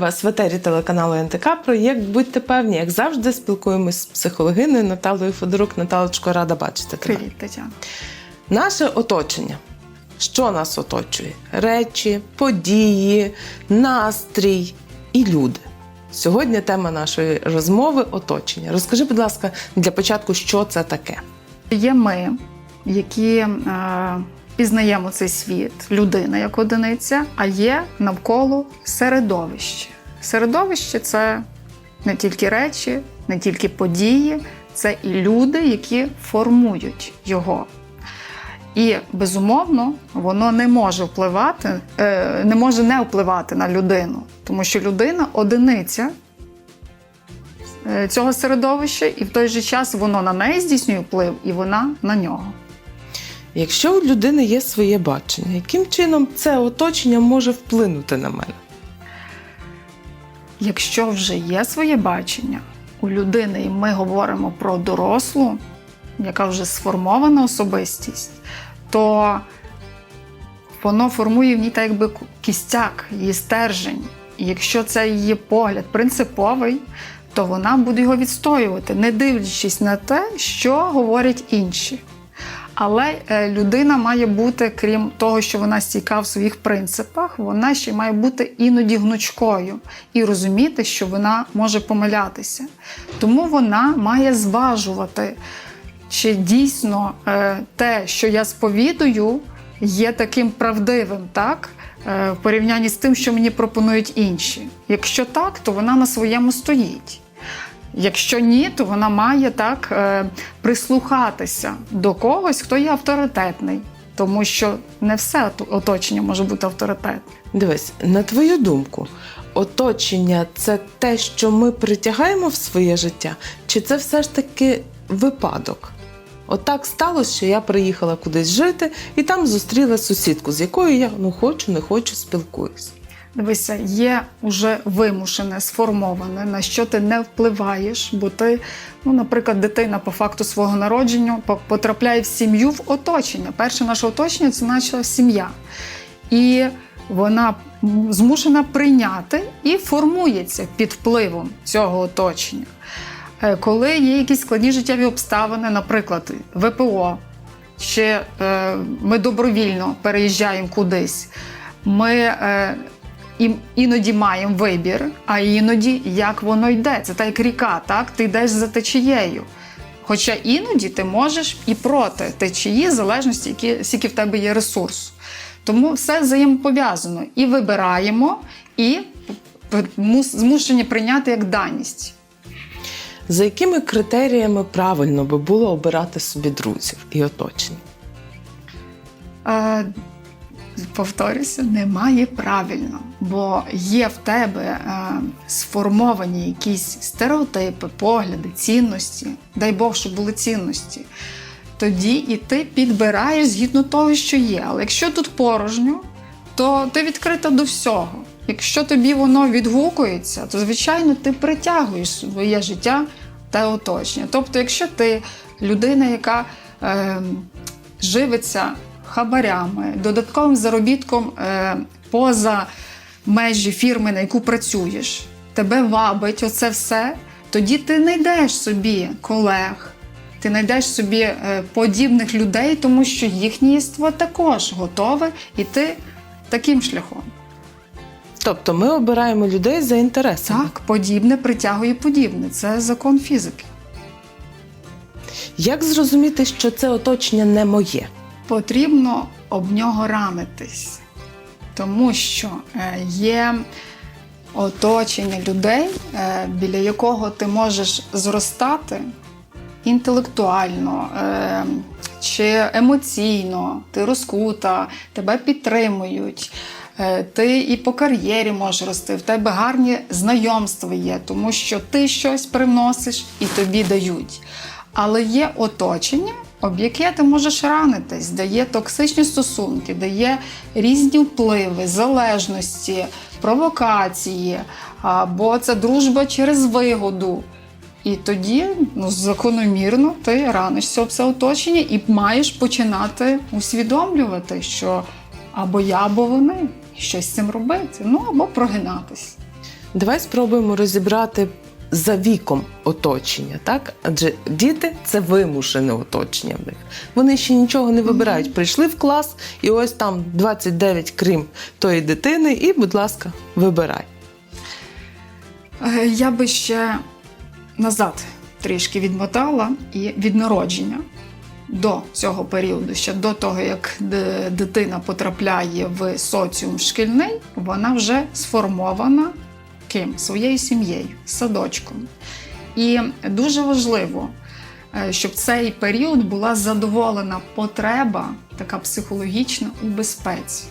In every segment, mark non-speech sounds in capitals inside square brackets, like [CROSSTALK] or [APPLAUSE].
Вас в етері телеканалу НТК. Проєкт Будьте певні, як завжди, спілкуємось з психологиною Наталою Федорук. Наталочко, рада бачити тебе. Привіт, Тетяна. Наше оточення. Що нас оточує? Речі, події, настрій і люди. Сьогодні тема нашої розмови оточення. Розкажи, будь ласка, для початку, що це таке? Є ми, які е, пізнаємо цей світ, людина як одиниця, а є навколо середовище. Середовище це не тільки речі, не тільки події, це і люди, які формують його. І безумовно, воно не може впливати, е, не може не впливати на людину, тому що людина одиниця е, цього середовища, і в той же час воно на неї здійснює вплив, і вона на нього. Якщо у людини є своє бачення, яким чином це оточення може вплинути на мене? Якщо вже є своє бачення у людини, і ми говоримо про дорослу, яка вже сформована особистість, то воно формує в ній так якби кістяк, її стержень. І якщо це її погляд принциповий, то вона буде його відстоювати, не дивлячись на те, що говорять інші. Але е, людина має бути, крім того, що вона стійка в своїх принципах, вона ще має бути іноді гнучкою і розуміти, що вона може помилятися. Тому вона має зважувати, чи дійсно е, те, що я сповідую, є таким правдивим, так? Е, в порівнянні з тим, що мені пропонують інші. Якщо так, то вона на своєму стоїть. Якщо ні, то вона має так е, прислухатися до когось, хто є авторитетний, тому що не все оточення може бути авторитетним. Дивись, на твою думку, оточення це те, що ми притягаємо в своє життя, чи це все ж таки випадок? Отак сталося, що я приїхала кудись жити і там зустріла сусідку, з якою я ну хочу, не хочу спілкуюсь. Дивися, є уже вимушене, сформоване, на що ти не впливаєш, бо ти, ну, наприклад, дитина по факту свого народження потрапляє в сім'ю в оточення. Перше наше оточення це наша сім'я. І вона змушена прийняти і формується під впливом цього оточення. Е, Коли є якісь складні життєві обставини, наприклад, ВПО, чи е, ми добровільно переїжджаємо кудись, ми е, і, іноді маємо вибір, а іноді як воно йде. Це так як ріка, так? Ти йдеш за течією. Хоча іноді ти можеш і проти течії, в залежності, які, скільки в тебе є ресурсу. Тому все взаємопов'язано. І вибираємо, і змушені прийняти як даність. За якими критеріями правильно би було обирати собі друзів і оточення? Повторюся, немає правильно, бо є в тебе е, сформовані якісь стереотипи, погляди, цінності. Дай Бог, щоб були цінності. Тоді і ти підбираєш згідно того, що є. Але якщо тут порожньо, то ти відкрита до всього. Якщо тобі воно відгукується, то звичайно ти притягуєш своє життя та оточення. Тобто, якщо ти людина, яка е, живиться хабарями, додатковим заробітком е, поза межі фірми, на яку працюєш, тебе вабить оце все, тоді ти знайдеш собі колег, ти знайдеш собі е, подібних людей, тому що їхнє єство також готове іти таким шляхом. Тобто ми обираємо людей за інтересами. Так, подібне притягує подібне. Це закон фізики. Як зрозуміти, що це оточення не моє? Потрібно об нього ранитись, тому що е, є оточення людей, е, біля якого ти можеш зростати інтелектуально е, чи емоційно, ти розкута, тебе підтримують. Ти і по кар'єрі можеш рости, в тебе гарні знайомства є, тому що ти щось привносиш і тобі дають. Але є оточення, об яке ти можеш ранитись, де є токсичні стосунки, де є різні впливи, залежності, провокації, або це дружба через вигоду. І тоді ну, закономірно ти ранишся об це оточення і маєш починати усвідомлювати, що або я, або вони, щось з цим робити, ну або прогинатись. Давай спробуємо розібрати за віком оточення, так? Адже діти це вимушене оточення в них. Вони ще нічого не вибирають. Прийшли в клас, і ось там 29, крім тої дитини, і, будь ласка, вибирай. Е, Я би ще назад трішки відмотала і від народження до цього періоду, ще до того, як дитина потрапляє в соціум шкільний, вона вже сформована ким? Своєю сім'єю, садочком. І дуже важливо, е, щоб цей період була задоволена потреба, така психологічна у безпеці.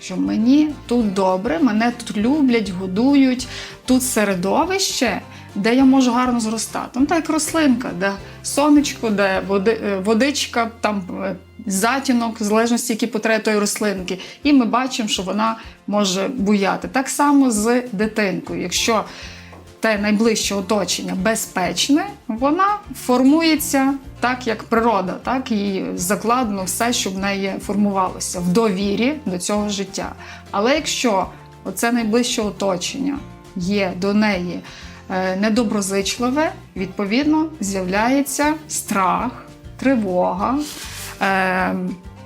Що мені тут добре, мене тут люблять, годують, тут середовище, де я можу гарно зростати. Ну, так як рослинка, де сонечко, де води, е, водичка, там е, затінок, залежності, які потреби тої рослинки. І ми бачимо, що вона може буяти. Так само з дитинкою. Якщо те найближче оточення безпечне, вона формується так, як природа, так і закладено все, що в неї формувалося в довірі до цього життя. Але якщо оце найближче оточення є до неї е, недоброзичливе, відповідно з'являється страх, тривога. Е,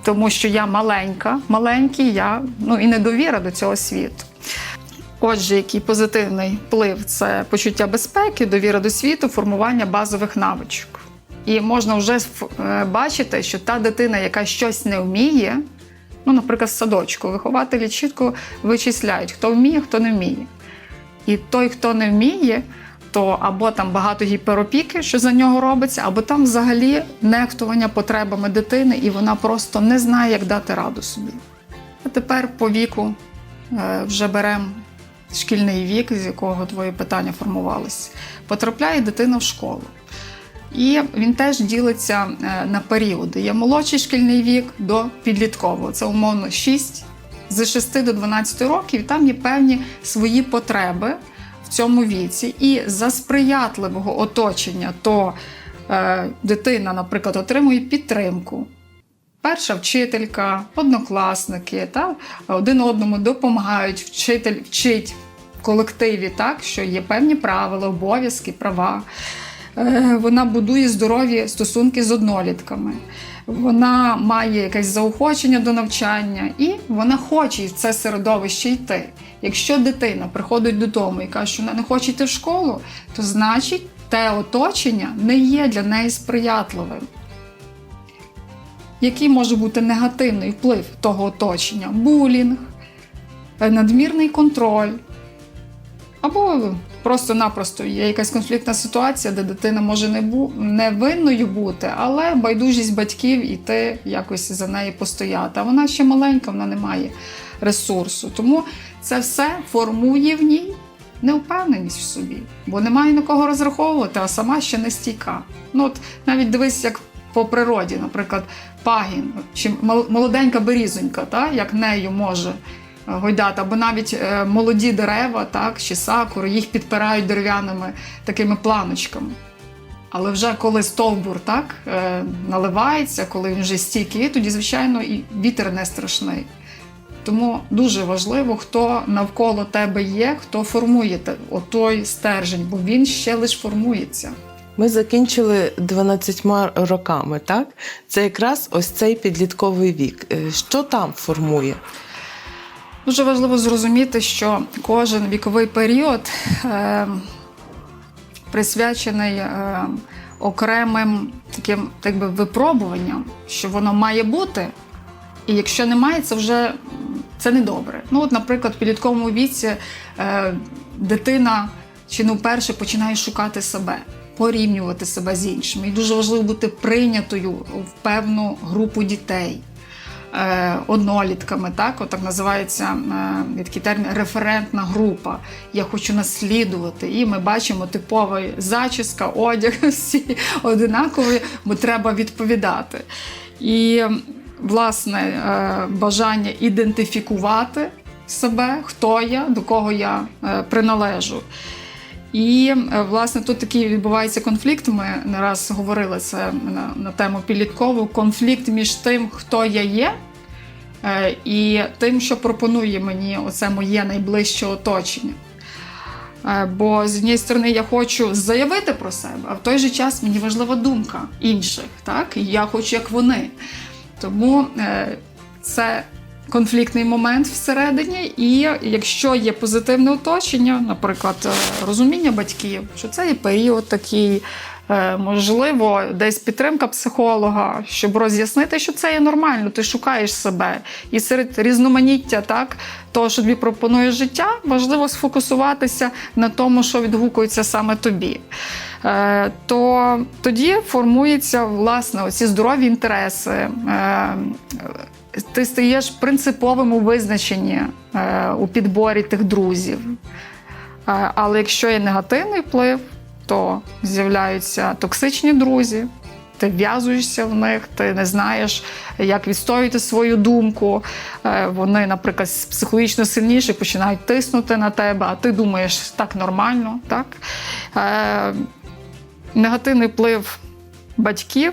тому що я маленька, маленький, я ну і недовіра до цього світу. Отже, який позитивний вплив це почуття безпеки, довіра до світу, формування базових навичок. І можна вже е, бачити, що та дитина, яка щось не вміє, ну, наприклад, в садочку, вихователі чітко вичисляють, хто вміє, хто не вміє. І той, хто не вміє, то або там багато гіперопіки, що за нього робиться, або там взагалі нехтування потребами дитини, і вона просто не знає, як дати раду собі. А тепер по віку е, вже беремо шкільний вік, з якого твоє питання формувалося. Потрапляє дитина в школу. І він теж ділиться е, на періоди. Є молодший шкільний вік до підліткового. Це умовно 6, з 6 до 12 років. І там є певні свої потреби цьому віці. І за сприятливого оточення, то е, дитина, наприклад, отримує підтримку. Перша вчителька, однокласники, та один одному допомагають, вчитель вчить в колективі, так що є певні правила, обов'язки, права. Е, Вона будує здорові стосунки з однолітками. Вона має якесь заохочення до навчання, і вона хоче в це середовище йти. Якщо дитина приходить додому і каже, що вона не хоче йти в школу, то значить те оточення не є для неї сприятливим. Який може бути негативний вплив того оточення? Булінг, надмірний контроль. Або просто-напросто є якась конфліктна ситуація, де дитина може не, бу... не винною бути, але байдужість батьків іти якось за неї постояти. А вона ще маленька, вона не має ресурсу. Тому це все формує в ній неупевненість в собі, бо немає на кого розраховувати, а сама ще не стійка. Ну от навіть дивись, як по природі, наприклад, пагін чи мол- молоденька берізонька, та, як нею може е, гойдати, або навіть е, молоді дерева, так, чи сакури, їх підпирають дерев'яними такими планочками. Але вже коли стовбур так, е, наливається, коли він вже стійкий, тоді, звичайно, і вітер не страшний. Тому дуже важливо, хто навколо тебе є, хто формує отой стержень, бо він ще лише формується. Ми закінчили 12 роками, так? Це якраз ось цей підлітковий вік. Що там формує? Дуже важливо зрозуміти, що кожен віковий період е, присвячений е, окремим таким так би, випробуванням, що воно має бути. І якщо немає, це вже це не добре. Ну, от, наприклад, в підлітковому віці е, дитина чи не вперше починає шукати себе, порівнювати себе з іншими. І дуже важливо бути прийнятою в певну групу дітей однолітками, так, от так називається е, такий термін референтна група. Я хочу наслідувати. І ми бачимо типовий зачіска, одяг, [LAUGHS] всі одинакові, бо треба відповідати. І власне е, бажання ідентифікувати себе, хто я, до кого я е, приналежу. І е, власне тут такий відбувається конфлікт. Ми не раз говорили це на, на тему підліткову. Конфлікт між тим, хто я є, е, і тим, що пропонує мені оце моє найближче оточення. Е, Бо з однієї сторони я хочу заявити про себе, а в той же час мені важлива думка інших, так? Я хочу, як вони. Тому це конфліктний момент всередині, і якщо є позитивне оточення, наприклад, е, розуміння батьків, що це є період такий. е, Можливо, десь підтримка психолога, щоб роз'яснити, що це є нормально, ти шукаєш себе. І серед різноманіття, так, того, що тобі пропонує життя, важливо сфокусуватися на тому, що відгукується саме тобі. Е, То тоді формуються власне оці здорові інтереси. Ти стаєш принциповим у визначенні е, у підборі тих друзів. Е, Але якщо є негативний вплив, то з'являються токсичні друзі. Ти в'язуєшся в них, ти не знаєш, як відстоювати свою думку. Е, Вони, наприклад, психологічно сильніші, починають тиснути на тебе, а ти думаєш, так нормально. Так? Негативний вплив батьків,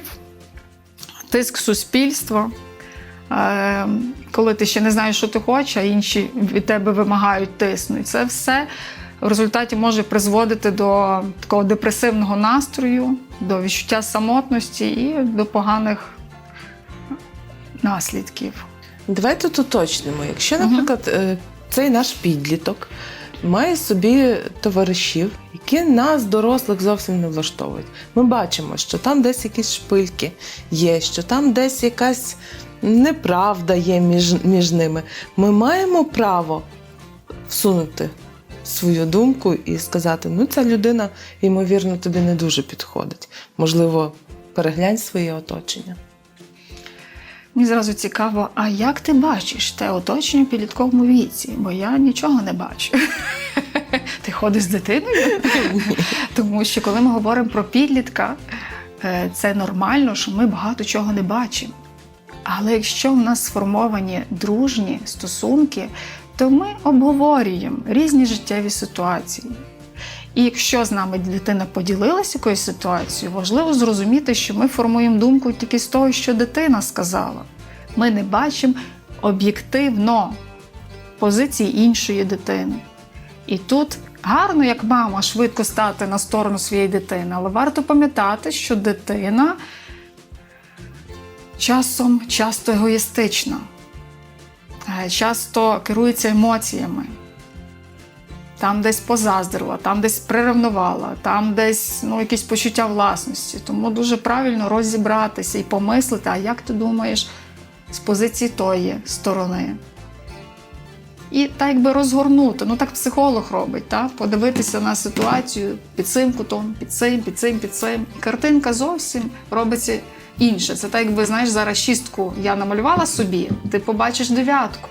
тиск суспільства. Е, Коли ти ще не знаєш, що ти хочеш, а інші від тебе вимагають тиснуть. Це все в результаті може призводити до такого депресивного настрою, до відчуття самотності і до поганих наслідків. Давай тут уточнимо. Якщо, наприклад, е, цей наш підліток має собі товаришів, які нас, дорослих, зовсім не влаштовують. Ми бачимо, що там десь якісь шпильки є, що там десь якась неправда є між, між ними. Ми маємо право всунути свою думку і сказати: ну, ця людина, ймовірно, тобі не дуже підходить. Можливо, переглянь своє оточення. Мені зразу цікаво, а як ти бачиш те оточення в підлітковому віці? Бо я нічого не бачу. [LAUGHS] Ти ходиш з дитиною? [LAUGHS] Тому що коли ми говоримо про підлітка, е, це нормально, що ми багато чого не бачимо. Але якщо в нас сформовані дружні стосунки, то ми обговорюємо різні життєві ситуації. І якщо з нами дитина поділилася якоюсь ситуацією, важливо зрозуміти, що ми формуємо думку тільки з того, що дитина сказала. Ми не бачимо об'єктивно позиції іншої дитини. І тут гарно, як мама, швидко стати на сторону своєї дитини, але варто пам'ятати, що дитина часом часто егоїстична, е, часто керується емоціями. Там десь позаздрила, там десь приревнувала, там десь ну, якісь почуття власності. Тому дуже правильно розібратися і помислити, а як ти думаєш з позиції тої сторони. І так якби розгорнути. Ну так психолог робить, так? подивитися на ситуацію під цим кутом, під цим, під цим, під цим. І картинка зовсім робиться інше. Це так, якби знаєш, зараз шістку я намалювала собі, ти побачиш дев'ятку.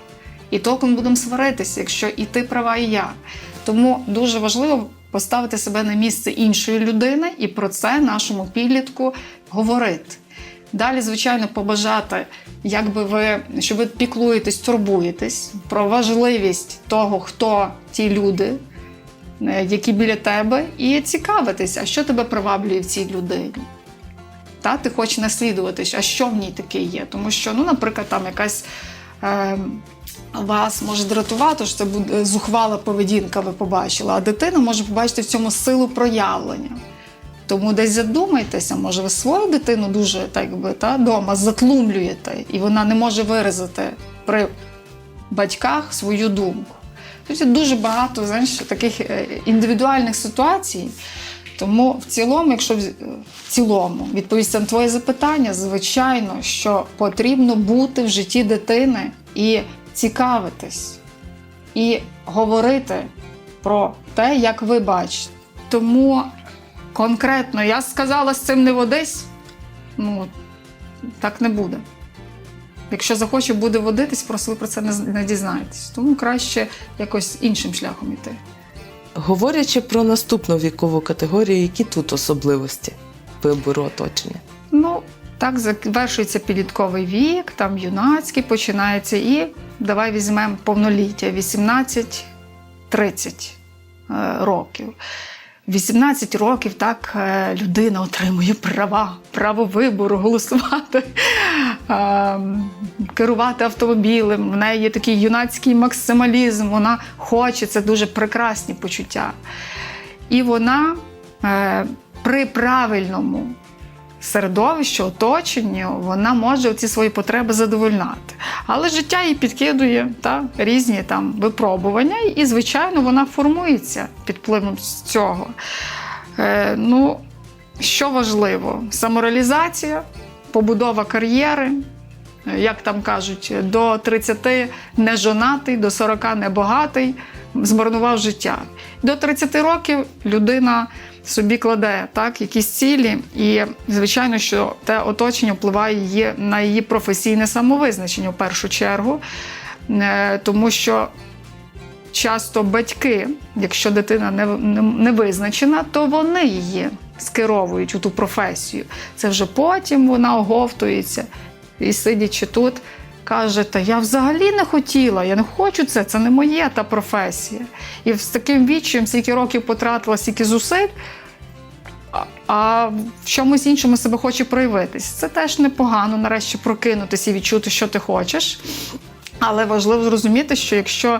І толком будемо сваритися, якщо і ти права, і я. Тому дуже важливо поставити себе на місце іншої людини і про це нашому підлітку говорити. Далі, звичайно, побажати, як би ви, що ви піклуєтесь, турбуєтесь про важливість того, хто ті люди, е, які біля тебе, і цікавитись, а що тебе приваблює в цій людині. Та, ти хочеш наслідувати, а що в ній таке є. Тому що, ну, наприклад, там якась е, вас може дратувати, що це буде зухвала поведінка, ви побачили, а дитина може побачити в цьому силу проявлення. Тому десь задумайтеся, може, ви свою дитину дуже так би та дома затлумлюєте, і вона не може виразити при батьках свою думку. Тобто дуже багато знаєш, таких е, індивідуальних ситуацій. Тому в цілому, якщо в цілому відповісти на твоє запитання, звичайно, що потрібно бути в житті дитини і цікавитись, і говорити про те, як ви бачите. Тому конкретно я сказала з цим не водись, ну так не буде. Якщо захоче буде водитись, просто ви про це не, дізнаєтесь. Тому краще якось іншим шляхом йти. Говорячи про наступну вікову категорію, які тут особливості вибору оточення? Ну, так завершується підлітковий вік, там юнацький починається, і давай візьмемо повноліття 18-30 е, років. 18 років так е, людина отримує права, право вибору, голосувати. [LAUGHS] е, керувати автомобілем, в неї є такий юнацький максималізм, вона хоче, це дуже прекрасні почуття. І вона е, при правильному середовищі, оточенні, вона може ці свої потреби задовольняти. Але життя їй підкидує та, різні там випробування, і, звичайно, вона формується під впливом цього. Е, ну, що важливо? Самореалізація, побудова кар'єри. Е, Як там кажуть, до 30 не жонатий, до 40 не багатий, змарнував життя. До 30 років людина собі кладе так, якісь цілі, і звичайно, що те оточення впливає її на її професійне самовизначення в першу чергу, Е, тому що часто батьки, якщо дитина не, не, не визначена, то вони її скеровують у ту професію. Це вже потім вона оговтується і сидячи тут. Каже, та я взагалі не хотіла, я не хочу це, це не моє та професія. І з таким відчаєм, скільки років потратила, стільки зусиль, а- в чомусь іншому себе хоче проявитись. Це теж непогано, нарешті прокинутися і відчути, що ти хочеш. Але важливо зрозуміти, що якщо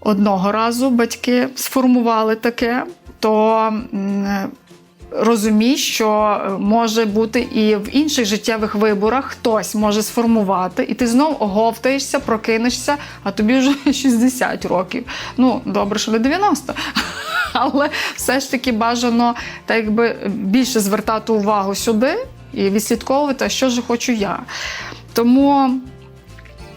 одного разу батьки сформували таке, то розумій, що може бути і в інших життєвих виборах хтось може сформувати, і ти знов оговтаєшся, прокинешся, а тобі вже [LAUGHS] 60 років. Ну, добре, що не 90. Але все ж таки бажано так якби більше звертати увагу сюди і відслідковувати, що ж хочу я. Тому.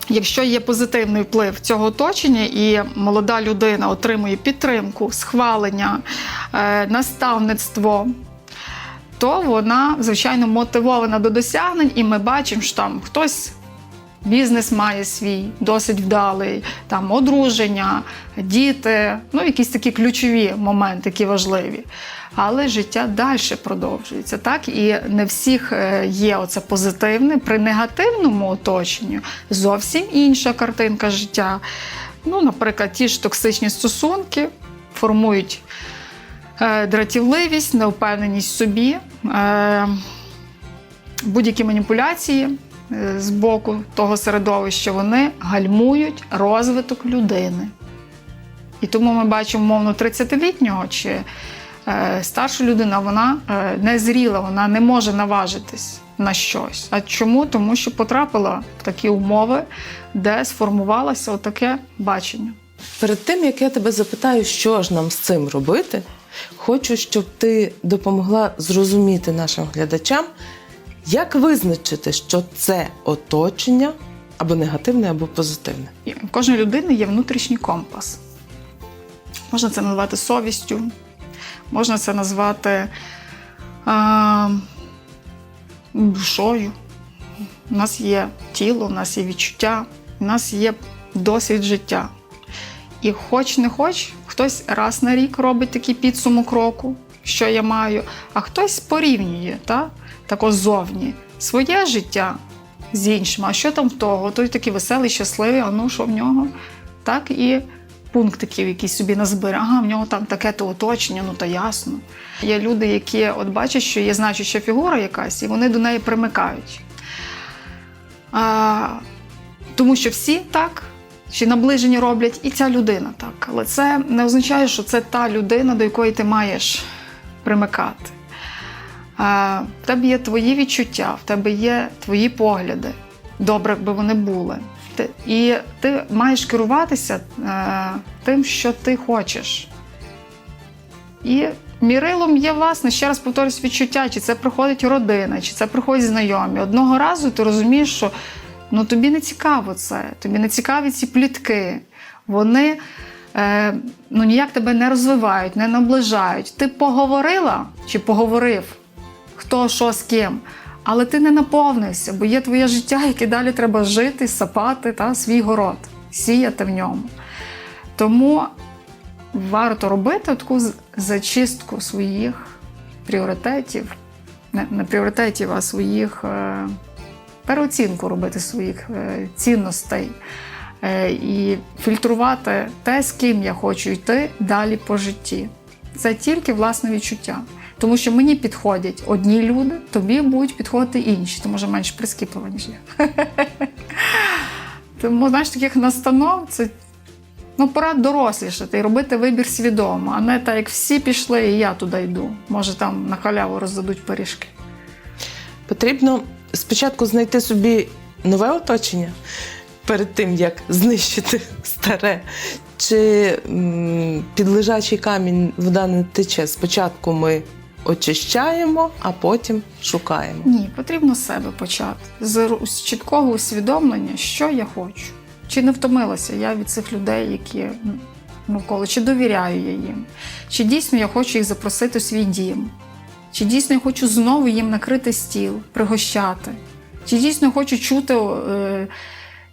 Якщо є позитивний вплив цього оточення, і молода людина отримує підтримку, схвалення, е, наставництво, то вона, звичайно, мотивована до досягнень, і ми бачимо, що там хтось бізнес має свій, досить вдалий, там одруження, діти, ну якісь такі ключові моменти, які важливі. Але життя далі продовжується, так і не всіх е, є оце позитивне. При негативному оточенні зовсім інша картинка життя. Ну, наприклад, ті ж токсичні стосунки формують е, дратівливість, невпевненість в собі, е, будь-які маніпуляції з боку того середовища, вони гальмують розвиток людини. І тому ми бачимо, мовно, 30-літнього чи е, старша людина, вона е, не зріла, вона не може наважитись на щось. А чому? Тому що потрапила в такі умови, де сформувалося отаке бачення. Перед тим як я тебе запитаю, що ж нам з цим робити, хочу, щоб ти допомогла зрозуміти нашим глядачам, як визначити, що це оточення або негативне, або позитивне. В кожної людини є внутрішній компас. Можна це назвати совістю, можна це назвати а, душою. У нас є тіло, у нас є відчуття, у нас є досвід життя. І хоч не хоч, хтось раз на рік робить такий підсумок року, що я маю, а хтось порівнює та, тако зовні своє життя з іншим. А що там в того? Той такий веселий, щасливий, а ну що в нього? Так і пунктиків, які собі назбирає. Ага, в нього там таке то оточення, ну то ясно. Є люди, які от бачать, що є значуща фігура якась, і вони до неї примикають. А, тому що всі так, чи наближені роблять, і ця людина так. Але це не означає, що це та людина, до якої ти маєш примикати. В тебе є твої відчуття, в тебе є твої погляди, добре, якби вони були. І ти маєш керуватися е, тим, що ти хочеш. І мірилом є, власне, ще раз повторюсь, відчуття, чи це приходить родина, чи це приходять знайомі. Одного разу ти розумієш, що ну, тобі не цікаво це, тобі не цікаві ці плітки. Вони е, ну, ніяк тебе не розвивають, не наближають. Ти поговорила чи поговорив, хто що з ким. Але ти не наповнився, бо є твоє життя, яке далі треба жити, сапати та свій город, сіяти в ньому. Тому варто робити таку зачистку своїх пріоритетів, не, не пріоритетів, а своїх е, переоцінку робити своїх е, цінностей. Е, і фільтрувати те, з ким я хочу йти далі по житті. Це тільки власне відчуття. Тому що мені підходять одні люди, тобі будуть підходити інші, то може менш я. [LAUGHS] Тому, знаєш, таких настанов це ну, пора дорослішати і робити вибір свідомо, а не так, як всі пішли, і я туди йду. Може, там на халяву роздадуть пиріжки. Потрібно спочатку знайти собі нове оточення перед тим, як знищити старе. Чи під лежачий камінь вода не тече. Спочатку ми очищаємо, а потім шукаємо. Ні, потрібно з себе почати. З, чіткого усвідомлення, що я хочу. Чи не втомилася я від цих людей, які навколо, чи довіряю я їм, чи дійсно я хочу їх запросити у свій дім, чи дійсно я хочу знову їм накрити стіл, пригощати, чи дійсно я хочу чути е,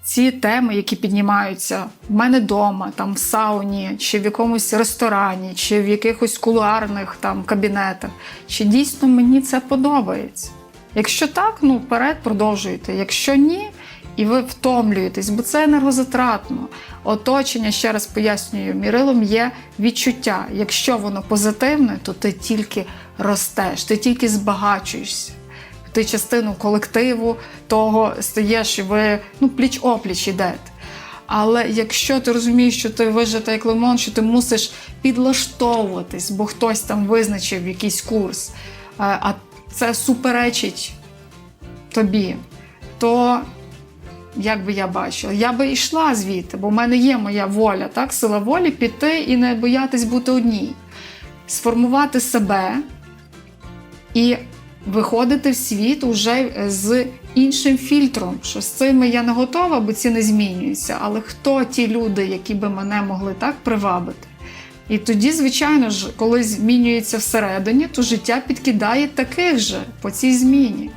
ці теми, які піднімаються в мене вдома, там в сауні, чи в якомусь ресторані, чи в якихось кулуарних там кабінетах. Чи дійсно мені це подобається? Якщо так, ну вперед продовжуйте. Якщо ні, і ви втомлюєтесь, бо це енергозатратно. Оточення, ще раз пояснюю, мірилом є відчуття. Якщо воно позитивне, то ти тільки ростеш, ти тільки збагачуєшся. Ти частину колективу того стаєш, і ви ну, пліч-опліч ідете. Але якщо ти розумієш, що ти вижити як лимон, що ти мусиш підлаштовуватись, бо хтось там визначив якийсь курс, е, а це суперечить тобі, то як би я бачила, я би йшла звідти, бо в мене є моя воля, так, сила волі піти і не боятись бути одній, сформувати себе і виходити в світ уже з іншим фільтром, що з цими я не готова, бо ці не змінюються. Але хто ті люди, які би мене могли так привабити? І тоді, звичайно ж, коли змінюється всередині, то життя підкидає таких же по цій зміні.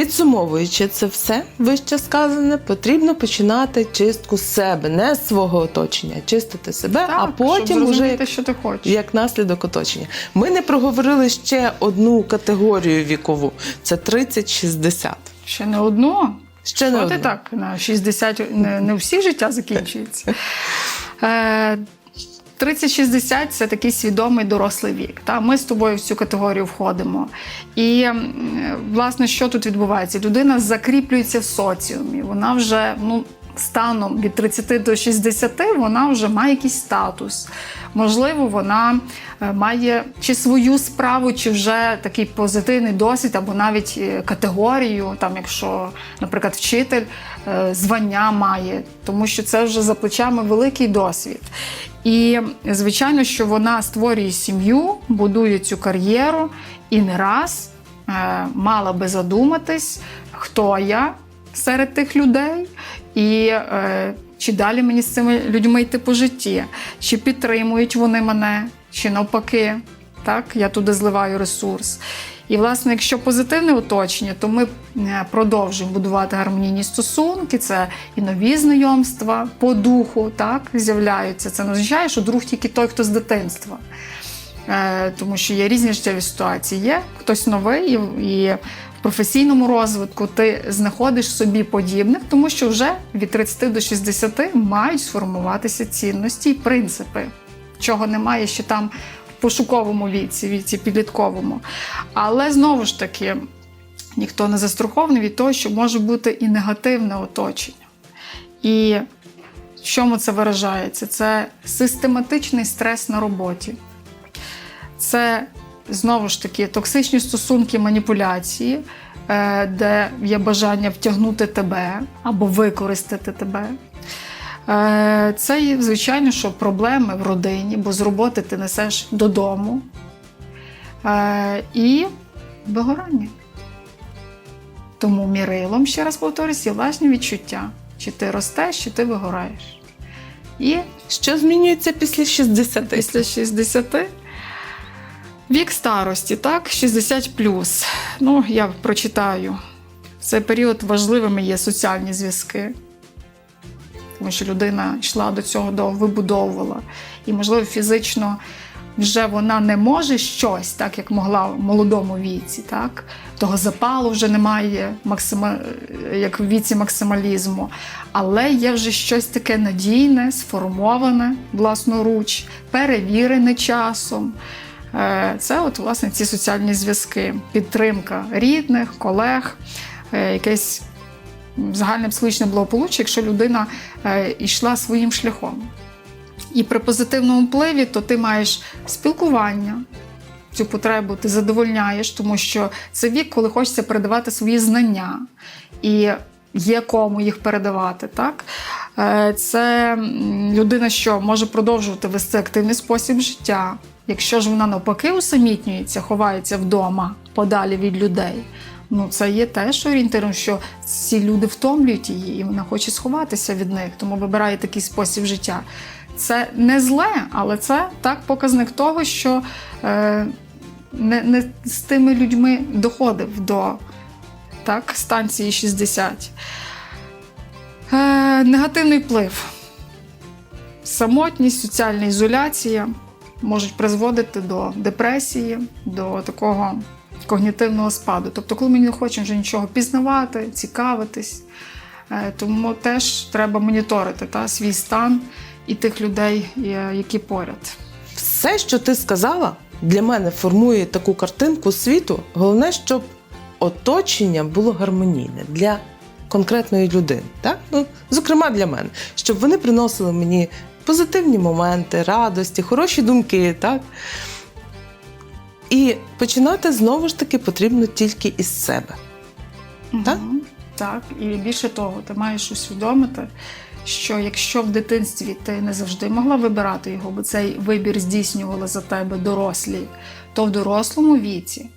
Підсумовуючи це все вище сказане, потрібно починати чистку з себе, не з свого оточення, чистити себе, а щоб потім уже як, що ти хочеш. як наслідок оточення. Ми не проговорили ще одну категорію вікову: це 30-60. Ще не одну. Ще не Що ти одну. так? На 60 не, не у всіх життя закінчується. [LAUGHS] Е, 30-60 це такий свідомий дорослий вік. Та? Ми з тобою в цю категорію входимо. І власне, що тут відбувається? Людина закріплюється в соціумі. Вона вже ну, станом від 30 до 60 вона вже має якийсь статус. Можливо, вона е, має чи свою справу, чи вже такий позитивний досвід, або навіть е, категорію, там, якщо, наприклад, вчитель е, звання має, тому що це вже за плечами великий досвід. І звичайно, що вона створює сім'ю, будує цю кар'єру і не раз е, мала би задуматись, хто я серед тих людей, і е, чи далі мені з цими людьми йти по житті, чи підтримують вони мене, чи навпаки. Так, я туди зливаю ресурс. І, власне, якщо позитивне оточення, то ми е, продовжуємо будувати гармонійні стосунки, це і нові знайомства по духу так, з'являються. Це не означає, що друг тільки той, хто з дитинства. Е, тому що є різні життєві ситуації. Є хтось новий, і, в професійному розвитку ти знаходиш собі подібних, тому що вже від 30 до 60 мають сформуватися цінності і принципи, чого немає ще там пошуковому віці, віці підлітковому. Але знову ж таки, ніхто не застрахований від того, що може бути і негативне оточення. І в чому це виражається? Це систематичний стрес на роботі. Це знову ж таки токсичні стосунки маніпуляції, е, де є бажання втягнути тебе або використати тебе. Е, Це, є, звичайно, що проблеми в родині, бо з роботи ти несеш додому. Е, І вигорання. Тому мірилом, ще раз повторюсь, є власні відчуття, чи ти ростеш, чи ти вигораєш. І Що змінюється після 60? після 60 вік старості, так, 60 плюс. Ну, я прочитаю. В цей період важливими є соціальні зв'язки, тому що людина йшла до цього, до вибудовувала. І, можливо, фізично вже вона не може щось, так як могла в молодому віці. Так? Того запалу вже немає, максима... як в віці максималізму. Але є вже щось таке надійне, сформоване власноруч, перевірене часом. Е, Це от власне ці соціальні зв'язки, підтримка рідних, колег, е, якесь загальне психологічне благополуччя, якщо людина е, йшла своїм шляхом. І при позитивному впливі, то ти маєш спілкування, цю потребу ти задовольняєш, тому що це вік, коли хочеться передавати свої знання і є кому їх передавати. Так? Е, Це людина, що може продовжувати вести активний спосіб життя. Якщо ж вона навпаки усамітнюється, ховається вдома подалі від людей. Ну, це є теж орієнтиром, що ці люди втомлюють її, і вона хоче сховатися від них, тому вибирає такий спосіб життя. Це не зле, але це так показник того, що е, не, не з тими людьми доходив до так, станції 60. Е, негативний вплив. Самотність, соціальна ізоляція можуть призводити до депресії, до такого когнітивного спаду. Тобто, коли ми не хочемо вже нічого пізнавати, цікавитись, е, тому теж треба моніторити та, свій стан і тих людей, е, які поряд. Все, що ти сказала, для мене формує таку картинку світу. Головне, щоб оточення було гармонійне для конкретної людини. Так? Ну, зокрема, для мене, щоб вони приносили мені позитивні моменти, радості, хороші думки. Так? І починати знову ж таки потрібно тільки із себе. Так? Так, і більше того, ти маєш усвідомити, що якщо в дитинстві ти не завжди могла вибирати його, бо цей вибір здійснювали за тебе дорослі, то в дорослому віці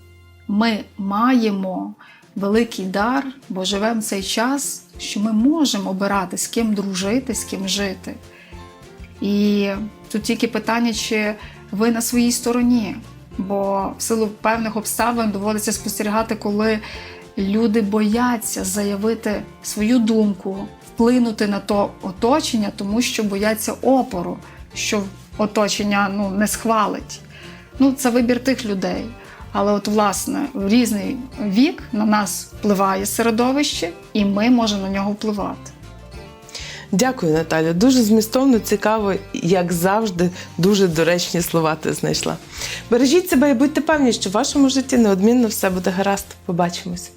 ми маємо великий дар, бо живемо цей час, що ми можемо обирати, з ким дружити, з ким жити. І тут тільки питання, чи ви на своїй стороні. Бо в силу певних обставин доводиться спостерігати, коли люди бояться заявити свою думку, вплинути на то оточення, тому що бояться опору, що оточення ну, не схвалить. Ну, це вибір тих людей. Але от, власне, в різний вік на нас впливає середовище, і ми можемо на нього впливати. Дякую, Наталя. Дуже змістовно, цікаво, як завжди, дуже доречні слова ти знайшла. Бережіть себе і будьте певні, що в вашому житті неодмінно все буде гаразд. Побачимось.